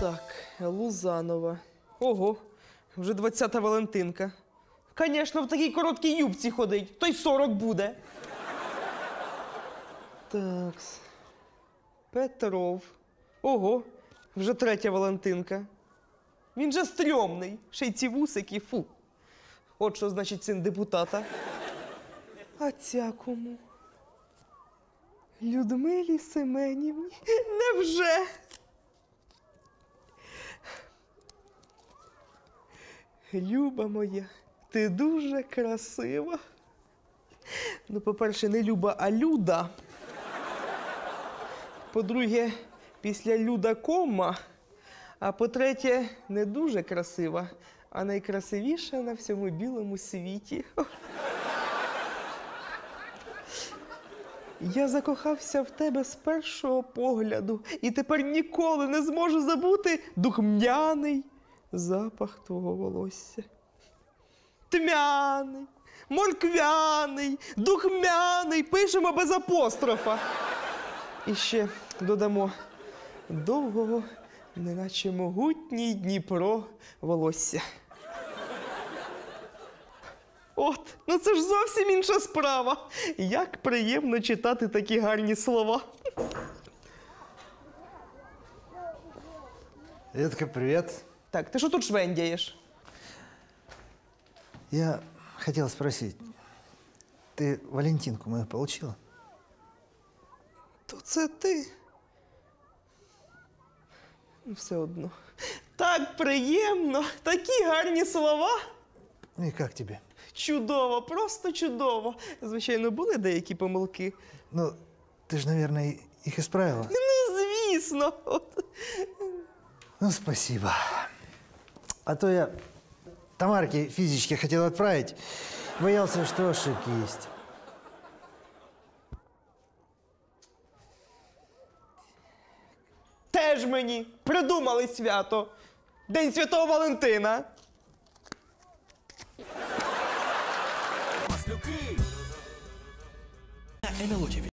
Так, Лузанова. Ого, вже 20-та Валентинка. Звісно, в такій короткій юбці ходить, то й 40 буде. Такс. Петров. Ого, вже третя Валентинка. Він же стрьомний. Ще й ці вусики, фу. От що значить син депутата. А ця кому? Людмилі Семенівні. Невже? Люба моя, ти дуже красива. Ну, по-перше, не Люба, а Люда. По-друге, після Люда кома. А по-третє, не дуже красива, а найкрасивіша на всьому білому світі. Я закохався в тебе з першого погляду і тепер ніколи не зможу забути духмяний запах твого волосся. Тмяний, морквяний, духмяний, пишемо без апострофа. І ще додамо довгого, неначе могутній Дніпро волосся. От, ну це ж зовсім інша справа. Як приємно читати такі гарні слова. Ветка, привет. Так, ти що тут швендяєш? Я хотел спросить, ты Валентинку мою получила? То це ти. Ну, Все одно. Так приємно, такі гарні слова. Ну и как тебе? Чудово, просто чудово. Звичайно, були деякі помилки. Ну, ты же, наверное, их исправила. Ну, звісно. От. Ну, спасибо. А то я Тамарке физички хотел отправить. Боялся, что ошибки есть. Теж мені придумали свято. День Святого Валентина. НЛО